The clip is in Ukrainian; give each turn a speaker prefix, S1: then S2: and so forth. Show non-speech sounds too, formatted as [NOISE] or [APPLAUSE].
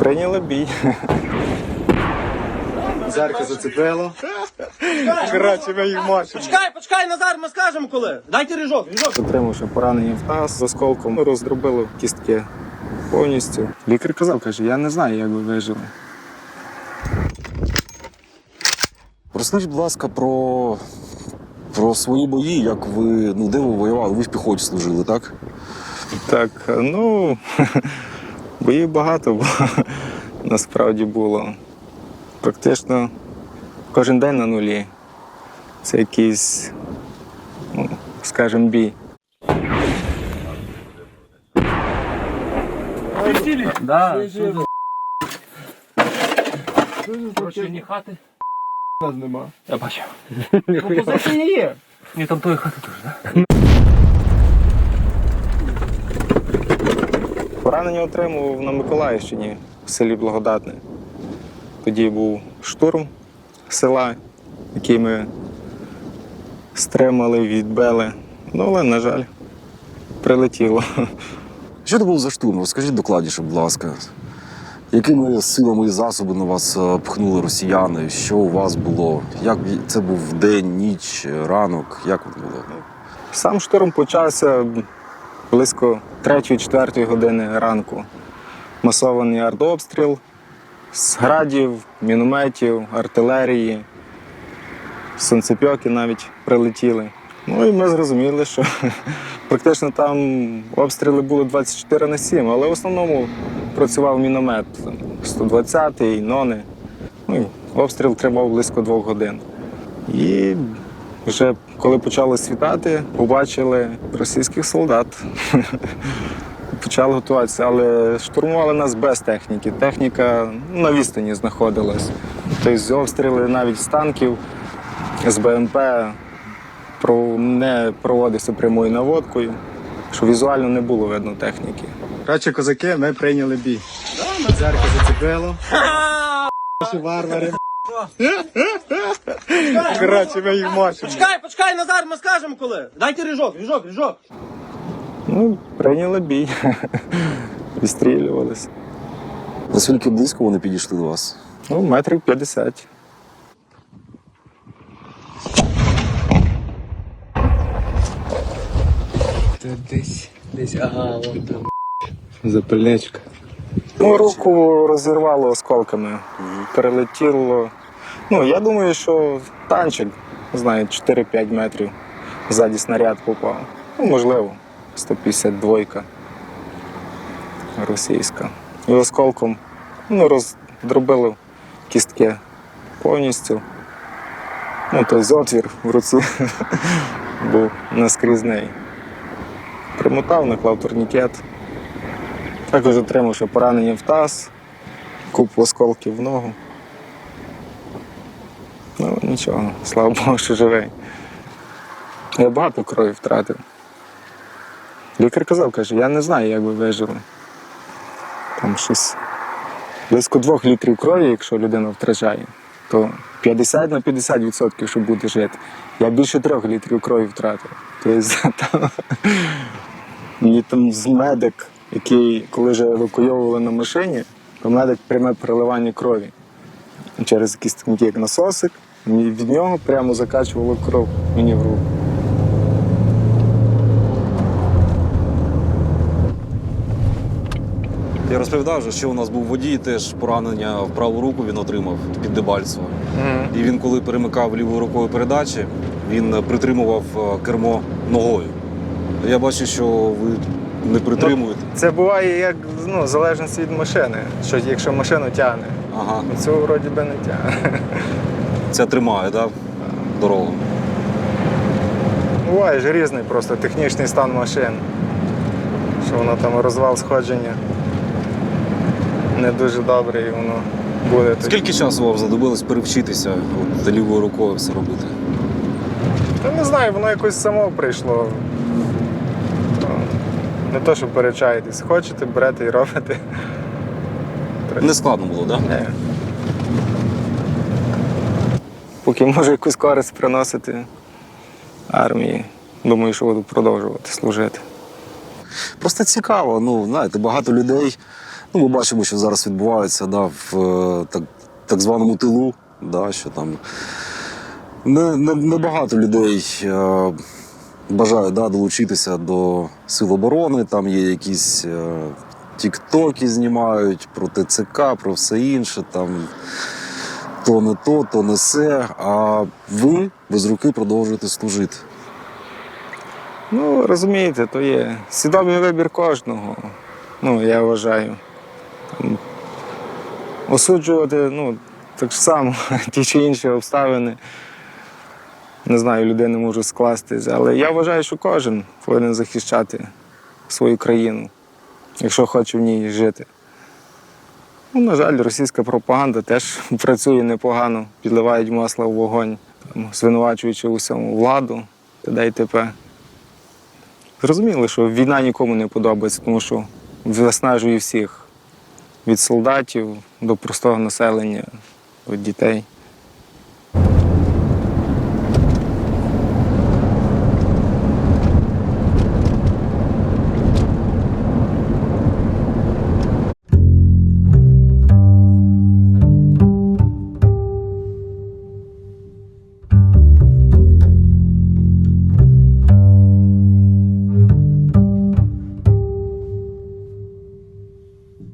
S1: Прийняли бій.
S2: Зерка зацепило.
S1: Коротше, ми їх мочимо.
S3: Почекай, почекай, Назар, ми скажемо коли. Дайте ріжок, ріжок.
S1: Отримавши поранення в таз з осколком, роздробило кістки повністю. Лікар казав, каже, я не знаю, як ви вижили.
S4: Розкажіть, будь ласка, про, про свої бої, як ви, ну, де ви воювали? Ви в піхоті служили, так?
S1: Так, ну [LAUGHS] боїв багато бо [LAUGHS] насправді було. Практично кожен день на нулі. Це якийсь, ну, скажімо, бій.
S3: Да, Короче, ні хати.
S2: Нас нема.
S3: Я бачив.
S2: Ну, позиції є.
S3: Ні, там тої хати теж, да?
S1: Поранення отримував на Миколаївщині в селі Благодатне. Тоді був штурм села, який ми стримали, відбили. Ну, але, на жаль, прилетіло.
S4: Що це був за штурм? Розкажіть докладніше, будь ласка. Якими силами і засобами на вас е, пхнули росіяни? Що у вас було? Як це був день, ніч, ранок? Як воно було?
S1: Сам штурм почався близько 3-4 години ранку. Масований артобстріл з градів, мінометів, артилерії, сонцепьоки навіть прилетіли. Ну і ми зрозуміли, що [LAUGHS] практично там обстріли були 24 на 7, але в основному працював міномет 120-й, нони. Ну, і обстріл тривав близько двох годин. І вже коли почало світати, побачили російських солдат. [LAUGHS] Почали готуватися, але штурмували нас без техніки. Техніка на відстані знаходилась. Тобто обстріли навіть з танків, з БМП не проводився прямою наводкою, що візуально не було видно техніки.
S2: Коротше, козаки, ми прийняли бій. Зерка зацепило. Наші варвари.
S1: Коротше, ми їх.
S3: Почекай, почекай, Назар, ми скажемо коли. Дайте ріжок, ріжок, ріжок.
S1: Ну, прийняли бій, [LAUGHS] відстрілювалися.
S4: Наскільки близько вони підійшли до вас?
S1: Ну, метрів 50.
S2: Десь, десь, ага, вон там.
S1: Запальничка. Ну, руку розірвало осколками. Перелетіло. Ну, я думаю, що танчик, знаю, 4-5 метрів ззаді снаряд попав. Ну, можливо, 152 російська. І осколком ну, роздробили кістки повністю. Ну, тобто отвір в руці [LAUGHS] був наскрізний. Примотав, наклав турнікет. Також отримав ще поранення в таз, купу осколків в ногу. Нічого, слава Богу, що живий. Я багато крові втратив. Лікар казав, каже, я не знаю, як ви вижили. Там щось близько двох літрів крові, якщо людина втрачає, то 50 на 50% щоб буде жити. Я більше трьох літрів крові втратив. Тобто Мені там з медик, який, коли вже евакуйовували на машині, то медик пряме переливання крові. Через якийсь такий як насосик, і від нього прямо закачувало кров мені в руку.
S4: Я розповідав, вже, що у нас був водій, теж поранення в праву руку він отримав під Дебальцево. І він, коли перемикав лівою рукою передачі, він притримував е, кермо ногою. Я бачу, що ви не притримуєте.
S1: Це буває як ну, в залежності від машини. Що якщо машину тягне,
S4: Ага,
S1: цю вроді би не тягне.
S4: Це тримає, так? Дорогу.
S1: Буває ж різний просто технічний стан машин. Що воно там розвал сходження не дуже добре і воно буде.
S4: Скільки часу вам знадобилось перевчитися от, лівою рукою все робити?
S1: Та не знаю, воно якось само прийшло. Не то, що перечаєтесь. Хочете, берете і робите.
S4: Не складно було, так?
S1: Ні. Поки можу якусь користь приносити армії, думаю, що буду продовжувати служити.
S4: Просто цікаво. Ну, знаєте, багато людей Ну, ми бачимо, що зараз відбувається да, в е, так, так званому тилу, да, що там не, не, не багато людей е, бажають да, долучитися до сил оборони. Там є якісь е, тіктоки знімають про ТЦК, про все інше. Там то не то, то не се. А ви без руки продовжуєте служити.
S1: Ну, розумієте, то є свідомий вибір кожного. Ну, я вважаю. Осуджувати, ну, так само, [LAUGHS] ті чи інші обставини. Не знаю, людини можу скластись, але я вважаю, що кожен повинен захищати свою країну, якщо хоче в ній жити. Ну, на жаль, російська пропаганда теж [LAUGHS] працює непогано, підливають масло в вогонь, там, звинувачуючи усьому владу, т.д. і т.п. Зрозуміло, що війна нікому не подобається, тому що виснажує всіх від солдатів до простого населення, до дітей.